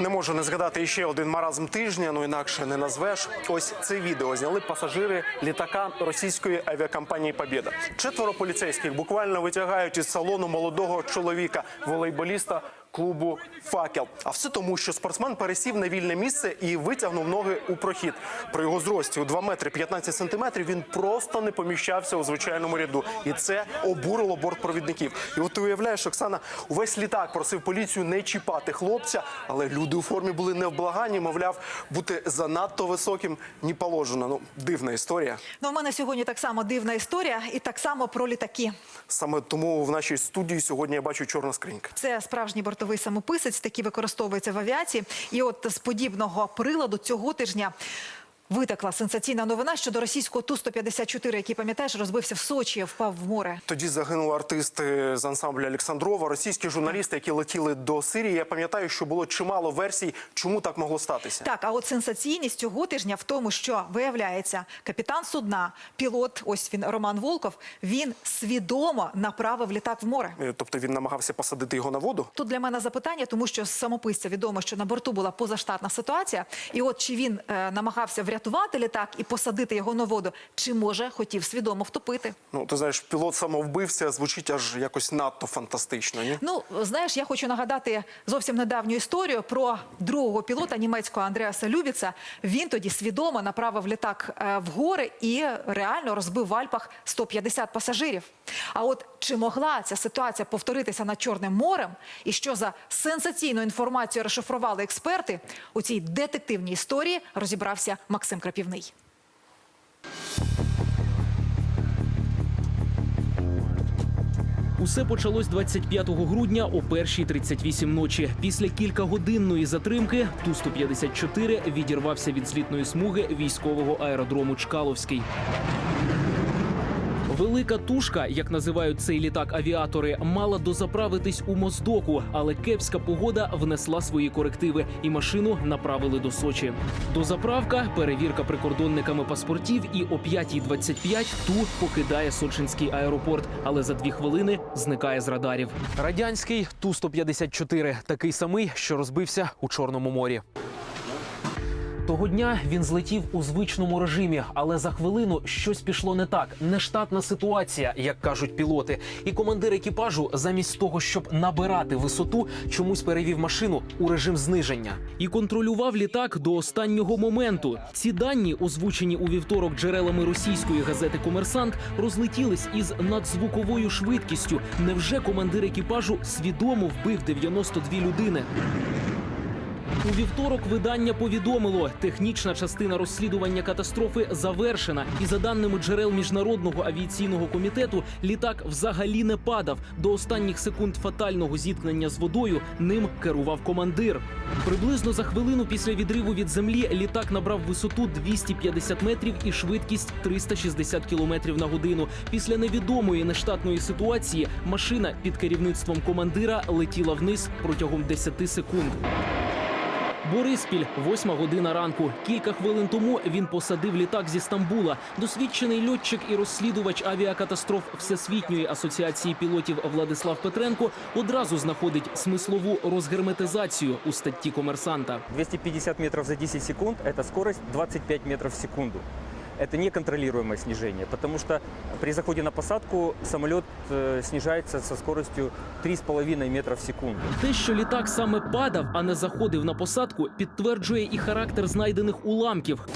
Не можу не згадати іще один маразм тижня, ну інакше не назвеш. Ось це відео зняли пасажири літака російської авіакомпанії Побєда. Четверо поліцейських буквально витягають із салону молодого чоловіка, волейболіста клубу Факел. А все тому, що спортсмен пересів на вільне місце і витягнув ноги у прохід. При його зрості у 2 метри 15 сантиметрів він просто не поміщався у звичайному ряду, і це обурило бортпровідників. І от ти уявляєш, Оксана, увесь літак просив поліцію не чіпати хлопця, але люди у формі були невблаганні, мовляв, бути занадто високим не положено. Ну, дивна історія. Ну, у мене сьогодні так само дивна історія, і так само про літаки. Саме тому в нашій студії сьогодні я бачу чорна скринька. Це справжній бортовий самописець, такий використовується в авіації. І от з подібного приладу цього тижня. Витекла сенсаційна новина щодо російського Ту-154, який, пам'ятаєш, розбився в Сочі, впав в море. Тоді загинули артисти з ансамблю Олександрова, російські журналісти, які летіли до Сирії. Я пам'ятаю, що було чимало версій, чому так могло статися. Так, а от сенсаційність цього тижня в тому, що виявляється, капітан судна, пілот, ось він Роман Волков, він свідомо направив літак в море. Е, Тобто він намагався посадити його на воду. Тут для мене запитання, тому що з самописця відомо, що на борту була позаштатна ситуація. І от чи він е, намагався врятувати літак і посадити його на воду, чи може хотів свідомо втопити? Ну ти знаєш, пілот самовбився, звучить аж якось надто фантастично. Ні? Ну знаєш, я хочу нагадати зовсім недавню історію про другого пілота німецького Андреаса Любіца. Він тоді свідомо направив літак е, в гори і реально розбив в Альпах 150 пасажирів. А от чи могла ця ситуація повторитися над Чорним морем, і що за сенсаційну інформацію розшифрували експерти у цій детективній історії розібрався Максим Крапівний. Усе почалось 25 грудня о 1.38 ночі. Після кількагодинної затримки Ту-154 відірвався від злітної смуги військового аеродрому Чкаловський. Велика тушка, як називають цей літак авіатори, мала дозаправитись у Моздоку, але кепська погода внесла свої корективи, і машину направили до Сочі. Дозаправка, перевірка прикордонниками паспортів, і о 5.25 ту покидає Сочинський аеропорт, але за дві хвилини зникає з радарів. Радянський Ту-154, такий самий, що розбився у Чорному морі. Того дня він злетів у звичному режимі, але за хвилину щось пішло не так. Нештатна ситуація, як кажуть пілоти. І командир екіпажу, замість того, щоб набирати висоту, чомусь перевів машину у режим зниження і контролював літак до останнього моменту. Ці дані, озвучені у вівторок джерелами російської газети Комерсант, розлетілись із надзвуковою швидкістю. Невже командир екіпажу свідомо вбив 92 людини? У вівторок видання повідомило, технічна частина розслідування катастрофи завершена, і за даними джерел міжнародного авіаційного комітету, літак взагалі не падав. До останніх секунд фатального зіткнення з водою ним керував командир. Приблизно за хвилину після відриву від землі літак набрав висоту 250 метрів і швидкість 360 кілометрів на годину. Після невідомої нештатної ситуації машина під керівництвом командира летіла вниз протягом 10 секунд. Бориспіль, восьма година ранку. Кілька хвилин тому він посадив літак зі Стамбула. Досвідчений льотчик і розслідувач авіакатастроф Всесвітньої асоціації пілотів Владислав Петренко одразу знаходить смислову розгерметизацію у статті комерсанта. 250 метрів за 10 секунд – це скорость 25 метрів в секунду. Это неконтролируемое снижение, потому что при заходе на посадку самолет э, снижается со скоростью 3,5 метра в секунду. Те, що літак саме падав, а не заходив на посадку, підтверджує і характер знайдених уламків,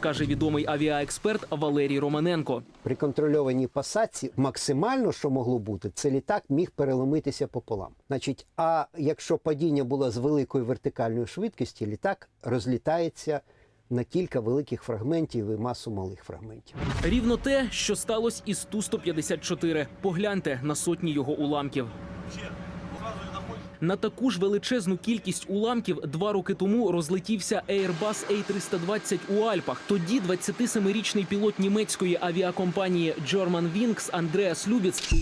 каже відомий авіаексперт Валерій Романенко. При контрольованій посадці максимально, що могло бути, це літак міг переломитися пополам. Значить, а якщо падіння було з великою вертикальною швидкістю, літак розлітається на кілька великих фрагментів і масу малих фрагментів. Рівно те, що сталося із Ту-154. Погляньте на сотні його уламків. На таку ж величезну кількість уламків два роки тому розлетівся Airbus A320 у Альпах. Тоді 27-річний пілот німецької авіакомпанії Germanwings Андреас Любіц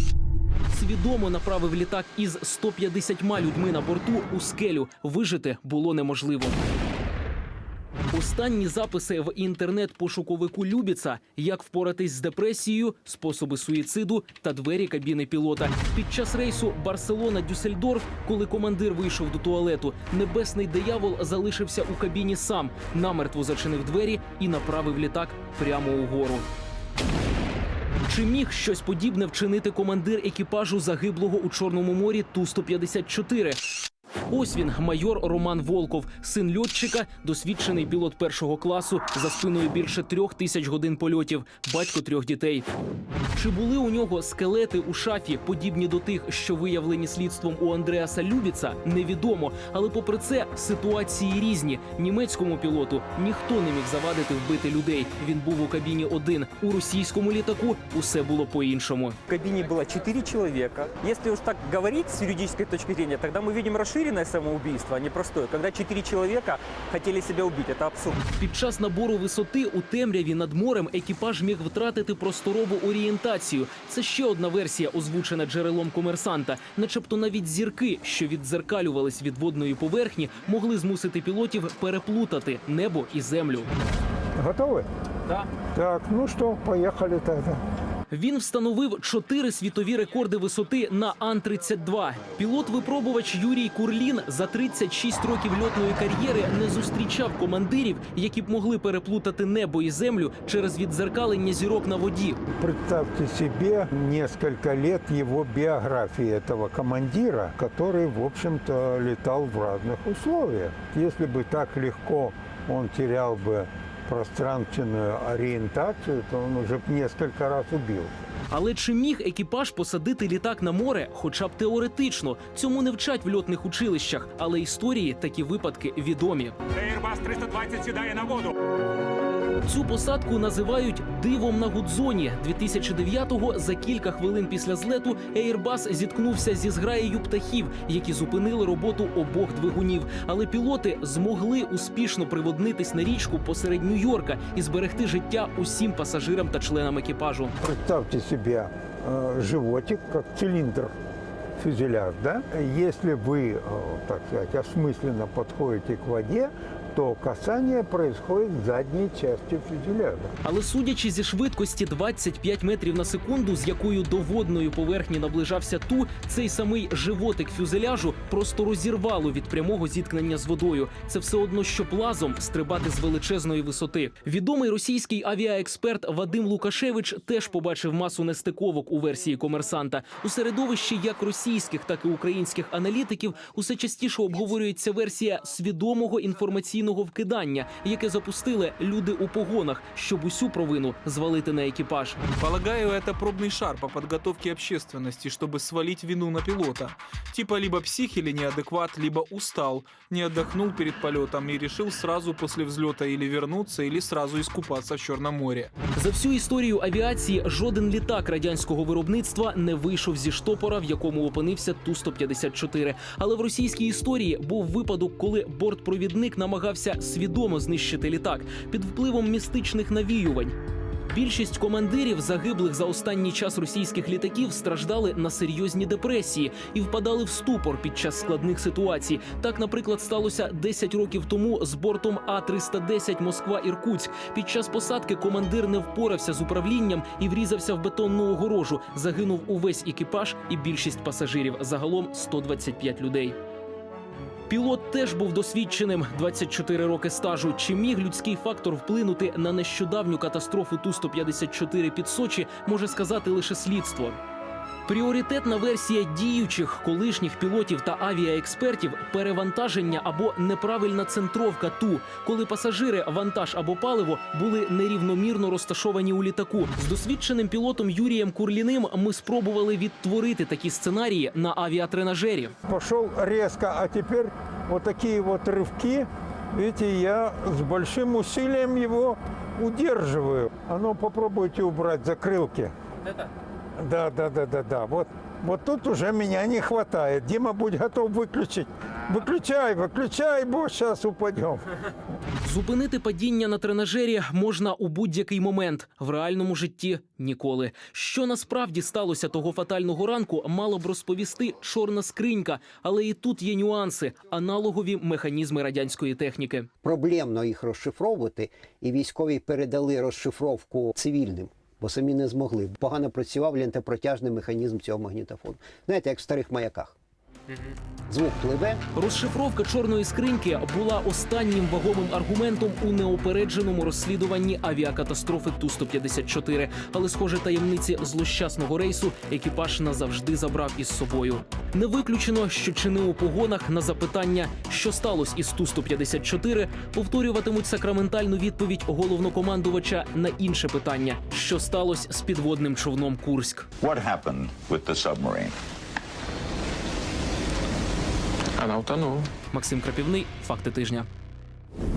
свідомо направив літак із 150 людьми на борту у скелю. Вижити було неможливо. Останні записи в інтернет-пошуковику Любіца, як впоратись з депресією, способи суїциду та двері кабіни пілота. Під час рейсу Барселона-Дюссельдорф, коли командир вийшов до туалету, небесний диявол залишився у кабіні сам, намертво зачинив двері і направив літак прямо угору. Чи міг щось подібне вчинити командир екіпажу загиблого у Чорному морі Ту-154? Ось він, майор Роман Волков, син льотчика, досвідчений пілот першого класу, за спиною більше трьох тисяч годин польотів, батько трьох дітей. Чи були у нього скелети у шафі, подібні до тих, що виявлені слідством у Андреаса Любіца, невідомо. Але попри це ситуації різні. Німецькому пілоту ніхто не міг завадити вбити людей. Він був у кабіні один. У російському літаку усе було по-іншому. В кабине было 4 человека. Если уж так говорить с юридической точки зрения, тогда мы видим расширенное самоубийство, а не простое. Когда 4 человека хотели себя убить, это абсурд. Під час набору висоти у темряві над морем екіпаж міг втратити просторову орієнтацію. Це ще одна версія, озвучена джерелом комерсанта. Начебто навіть зірки, що віддзеркалювались від водної поверхні, могли змусити пілотів переплутати небо і землю. Готовы? Так. Так, ну что, поехали тогда. Він встановив чотири світові рекорди висоти на Ан-32. Пілот-випробувач Юрій Курлін за 36 років льотної кар'єри не зустрічав командирів, які б могли переплутати небо і землю через віддзеркалення зірок на воді. Представьте себе несколько лет его биографии этого командира, который, в общем-то, летал в разных условиях. Если бы так легко он терял бы пространственную ориентацию, то он уже б несколько раз убился. Але чи міг екіпаж посадити літак на море, хоча б теоретично? Цьому не вчать в льотних училищах, але історії такі випадки відомі. Airbus 320 сідає на воду. Цю посадку називають дивом на Гудзоні. 2009-го за кілька хвилин після злету Airbus зіткнувся зі зграєю птахів, які зупинили роботу обох двигунів. Але пілоти змогли успішно приводнитись на річку посеред Нью-Йорка і зберегти життя усім пасажирам та членам екіпажу. Представьте себе э, животик, как цилиндр фюзеляж, да? Если вы, э, так сказать, осмысленно подходите к воде, то касание происходит в задней части фюзеляжа. Але судячи зі швидкості 25 метрів на секунду, з якою до водної поверхні наближався ту, цей самий животик фюзеляжу просто розірвало від прямого зіткнення з водою. Це все одно, що плазом стрибати з величезної висоти. Відомий російський авіаексперт Вадим Лукашевич теж побачив масу нестиковок у версії комерсанта. У середовищі як російських, так і українських аналітиків усе частіше обговорюється версія свідомого інформаційного вкидання, яке запустили люди у погонах, щоб усю провину звалити на екіпаж. Полагаю, это пробный шар по подготовке общественности, чтобы свалить вину на пилота. Типа либо псих или неадекват, либо устал, не отдохнул перед полетом и решил сразу после взлета или вернуться, или сразу искупаться в Черном море. За всю історію авіації жоден літак радянського виробництва не вийшов зі штопора, в якому опинився Ту-154. Але в російській історії був випадок, коли бортпровідник намагався свідомо знищити літак під впливом містичних навіювань. Більшість командирів, загиблих за останній час російських літаків, страждали на серйозні депресії і впадали в ступор під час складних ситуацій. Так, наприклад, сталося 10 років тому з бортом А-310 Москва-Іркутськ. Під час посадки командир не впорався з управлінням і врізався в бетонну огорожу. Загинув увесь екіпаж і більшість пасажирів. Загалом 125 людей. Пілот теж був досвідченим 24 роки стажу. Чи міг людський фактор вплинути на нещодавню катастрофу Ту-154 під Сочі, може сказати лише слідство. Пріоритетна версія діючих колишніх пілотів та авіаекспертів перевантаження або неправильна центровка ту, коли пасажири, вантаж або паливо були нерівномірно розташовані у літаку. З досвідченим пілотом Юрієм Курліним ми спробували відтворити такі сценарії на авіатренажері. Пошел резко, а теперь вот такие вот рывки. Видите, я с большим усилием его удерживаю. А ну попробуйте убрать закрылки. Да, да, да, да, да. Вот Вот тут уже меня не хватает. Дима, будь готов выключить. Выключай, выключай, бо сейчас упадем. Зупинити падіння на тренажері можна у будь-який момент, в реальному житті ніколи. Що насправді сталося того фатального ранку, мало б розповісти чорна скринька, але і тут є нюанси, аналогові механізми радянської техніки. Проблемно їх розшифровувати, і військові передали розшифровку цивільним, бо самі не змогли. Погано працював лентопротяжний механізм цього магнітофону. Знаєте, як в старих маяках. Звук пливе, Розшифровка чорної скриньки була останнім вагомим аргументом у неопередженому розслідуванні авіакатастрофи Ту-154. Але, схоже, таємниці злощасного рейсу екіпаж назавжди забрав із собою. Не виключено, що чини у погонах на запитання, що сталося із Ту-154, повторюватимуть сакраментальну відповідь головнокомандувача на інше питання: що сталося з підводним човном Курськ. What happened with the submarine? Вона утонула. Максим Крапівний, факти тижня.